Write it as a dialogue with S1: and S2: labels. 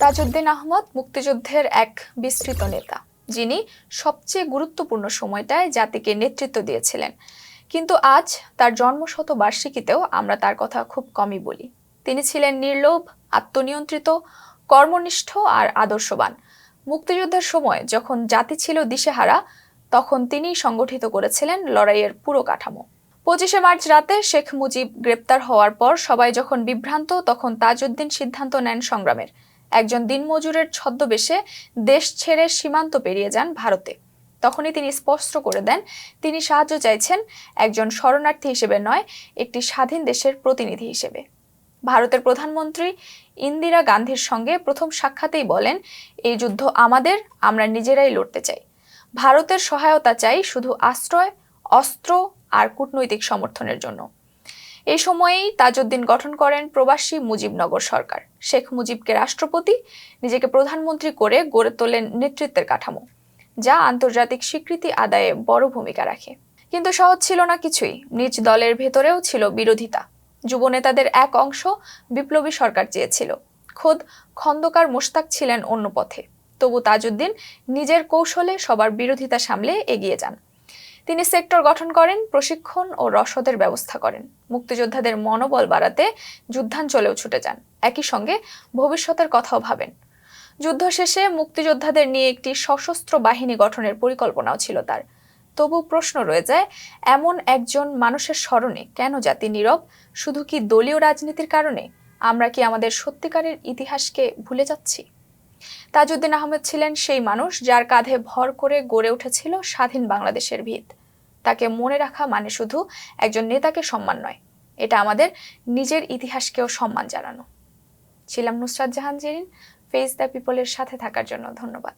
S1: তাজউদ্দিন আহমদ মুক্তিযুদ্ধের এক বিস্তৃত নেতা। যিনি সবচেয়ে গুরুত্বপূর্ণ সময়টায় জাতিকে নেতৃত্ব দিয়েছিলেন। কিন্তু আজ তার জন্মশত বার্ষিকীতেও আমরা তার কথা খুব কমই বলি। তিনি ছিলেন নির্লোভ, আত্মনিয়ন্ত্রিত, কর্মনিষ্ঠ আর আদর্শবান। মুক্তিযুদ্ধের সময় যখন জাতি ছিল দিশেহারা, তখন তিনি সংগঠিত করেছিলেন লড়াইয়ের পুরো কাঠামো। পঁচিশে মার্চ রাতে শেখ মুজিব গ্রেপ্তার হওয়ার পর সবাই যখন বিভ্রান্ত, তখন তাজউদ্দিন সিদ্ধান্ত নেন সংগ্রামের। একজন দিনমজুরের ছদ্মবেশে দেশ ছেড়ে সীমান্ত পেরিয়ে যান ভারতে। তখনই তিনি স্পষ্ট করে দেন, তিনি সাহায্য চাইছেন একজন শরণার্থী হিসেবে নয়, একটি স্বাধীন দেশের প্রতিনিধি হিসেবে। ভারতের প্রধানমন্ত্রী ইন্দিরা গান্ধীর সঙ্গে প্রথম সাক্ষাতেই বলেন, এই যুদ্ধ আমাদের, আমরা নিজেরাই লড়তে চাই। ভারতের সহায়তা চাই শুধু আশ্রয়, অস্ত্র আর কূটনৈতিক সমর্থনের জন্য। এই সময়েই তাজউদ্দিন গঠন করেন প্রবাসী মুজিবনগর সরকার। শেখ মুজিবকে রাষ্ট্রপতি, নিজেকে প্রধানমন্ত্রী করে গড়ে তোলেন নেতৃত্বের কাঠামো, যা আন্তর্জাতিক স্বীকৃতি আদায়ে বড় ভূমিকা রাখে। কিন্তু সহজ ছিল না কিছুই, নিজ দলের ভেতরেও ছিল বিরোধিতা। যুব নেতাদের এক অংশ বিপ্লবী সরকার চেয়েছিল। খোদ খন্দকার মোশতাক ছিলেন অন্য পথে। তবু তাজউদ্দিন নিজের কৌশলে সবার বিরোধিতা সামলে এগিয়ে যান। তিনি সেক্টর গঠন করেন, প্রশিক্ষণ ও রসদের ব্যবস্থা করেন। মুক্তিযোদ্ধাদের মনোবল বাড়াতে যুদ্ধাঞ্চলেও ছুটে যান। একই সঙ্গে ভবিষ্যতের কথাও ভাবেন। যুদ্ধ শেষে মুক্তিযোদ্ধাদের নিয়ে একটি সশস্ত্র বাহিনী গঠনের পরিকল্পনাও ছিল তার। তবু প্রশ্ন রয়ে যায়, এমন একজন মানুষের স্মরণে কেন জাতি নীরব? শুধু কি দলীয় রাজনীতির কারণে? আমরা কি আমাদের সত্যিকারের ইতিহাসকে ভুলে যাচ্ছি? তাজউদ্দিন আহমেদ ছিলেন সেই মানুষ যার কাঁধে ভর করে গড়ে উঠেছিল স্বাধীন বাংলাদেশের ভিত। তাকে মনে রাখা মানে শুধু একজন নেতাকে সম্মান নয়, এটা আমাদের নিজের ইতিহাসকেও সম্মান জানানো। ছিলাম নুসরাত জাহান জেরিন ফেস দ্য পিপলের সাথে থাকার জন্য ধন্যবাদ।